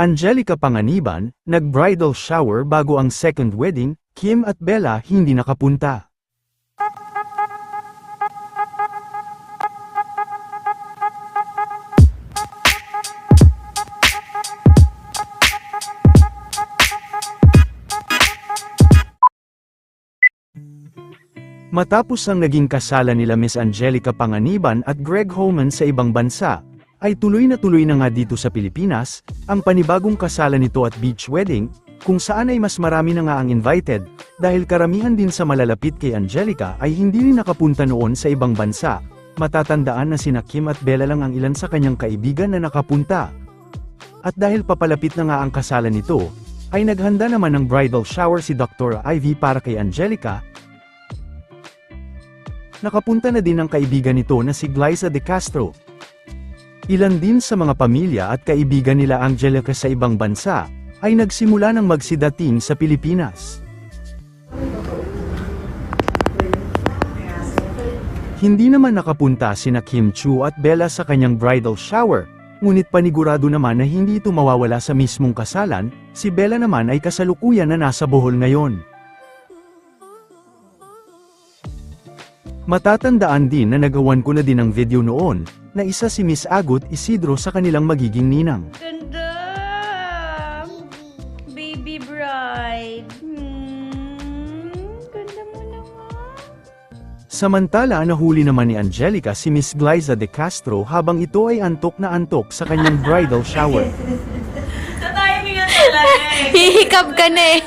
Angelica Panganiban, nag-bridal shower bago ang second wedding, Kim at Bella hindi nakapunta. Matapos ang naging kasalan nila Miss Angelica Panganiban at Greg Holman sa ibang bansa, ay tuloy na tuloy na nga dito sa Pilipinas, ang panibagong kasalan nito at beach wedding, kung saan ay mas marami na nga ang invited, dahil karamihan din sa malalapit kay Angelica ay hindi rin nakapunta noon sa ibang bansa. Matatandaan na sina Kim at Bella lang ang ilan sa kanyang kaibigan na nakapunta. At dahil papalapit na nga ang kasalan nito, ay naghanda naman ng bridal shower si Dr. Ivy para kay Angelica, Nakapunta na din ang kaibigan nito na si Glyza De Castro. Ilan din sa mga pamilya at kaibigan nila Angelica sa ibang bansa, ay nagsimula ng magsidating sa Pilipinas. Hindi naman nakapunta sina Kim Chu at Bella sa kanyang bridal shower, ngunit panigurado naman na hindi ito mawawala sa mismong kasalan, si Bella naman ay kasalukuyan na nasa Bohol ngayon. Matatandaan din na nagawan ko na din ng video noon, na isa si Miss Agut Isidro sa kanilang magiging ninang. Ganda! Baby bride. Hmm, ganda mo naman. Samantala nahuli naman ni Angelica si Miss Glyza De Castro habang ito ay antok na antok sa kanyang bridal shower. Sa timing talaga eh. Hihikab ka na eh.